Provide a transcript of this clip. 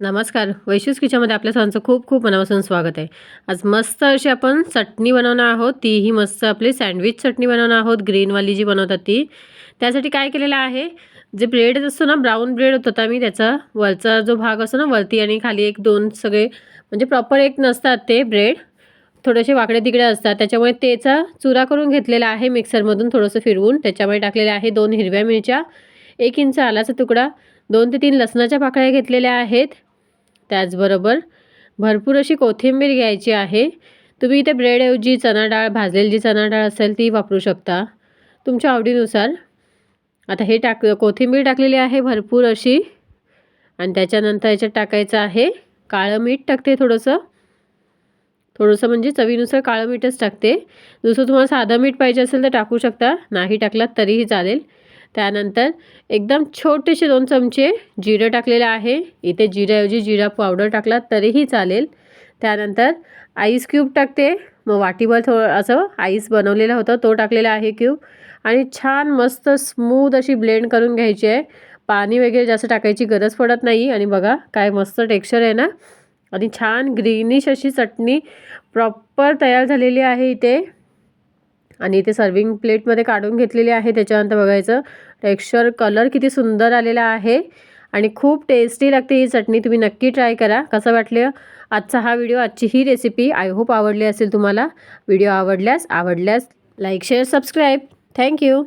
नमस्कार. वैशूस किचनमध्ये आपल्या सर्वांचं खूप खूप मनापासून स्वागत आहे. आज मस्त अशी आपण चटणी बनवणार आहोत. तीही मस्त आपली सँडविच चटणी बनवणार आहोत. ग्रीनवाली जी बनवतात ती. त्यासाठी काय केलेलं आहे? जे ब्रेड असतो ना ब्राऊन ब्रेड होता मी त्याचा वरचा जो भाग असतो ना वरती आणि खाली एक दोन सगळे म्हणजे प्रॉपर एक नसतात ते ब्रेड. थोडेसे वाकडे तिकडे असतात. त्याच्यामुळे त्याचा चुरा करून घेतलेला आहे मिक्सरमधून थोडंसं फिरवून. त्याच्यामध्ये टाकलेलं आहे दोन हिरव्या मिरच्या. एक इंच आलाचा तुकडा. दोन ते तीन लसणाच्या पाकळ्या घेतलेल्या आहेत. त्याचबरोबर भरपूर अशी कोथिंबीर घ्यायची आहे. तुम्ही इथे ब्रेडऐवजी चणा डाळ भाजलेली जी चणा डाळ असेल ती वापरू शकता. तुमच्या आवडीनुसार. आता हे टाक कोथिंबीर टाकलेली आहे भरपूर अशी. आणि त्याच्यानंतर याच्यात टाकायचं आहे काळं मीठ टाकते थोडंसं. थोडंसं म्हणजे चवीनुसार काळं मीठच टाकते. दुसरं तुम्हाला साधं मीठ पाहिजे असेल तर टाकू शकता. नाही टाकलात तरीही चालेल. त्यानंतर एकदम छोटेसे दोन चमचे जिरं टाकलेलं आहे. इथे जिऱ्याऐवजी जिरा पावडर टाकला तरीही चालेल. त्यानंतर आईस क्यूब टाकते. मग वाटीभर थोडं असं आईस बनवलेला होता तो टाकलेला आहे क्यूब आणि छान मस्त स्मूद अशी ब्लेंड करून घ्यायची आहे. पाणी वगैरे जास्त टाकायची गरज पडत नाही. आणि बघा काय मस्त टेक्स्चर आहे ना. आणि छान ग्रीनिश अशी चटणी प्रॉपर तयार झालेली आहे इथे. आणि इथे सर्विंग प्लेटमध्ये काढून घेतलेली आहे. त्याच्यानंतर बघायचं टेक्स्चर कलर किती सुंदर आलेला आहे. आणि खूप टेस्टी लागते ही चटणी. तुम्ही नक्की ट्राय करा. कसं वाटलं? आजचा हा व्हिडिओ आजची ही रेसिपी आय होप आवडली असेल तुम्हाला. व्हिडिओ आवडल्यास आवडल्यास लाईक शेअर सबस्क्राईब थँक्यू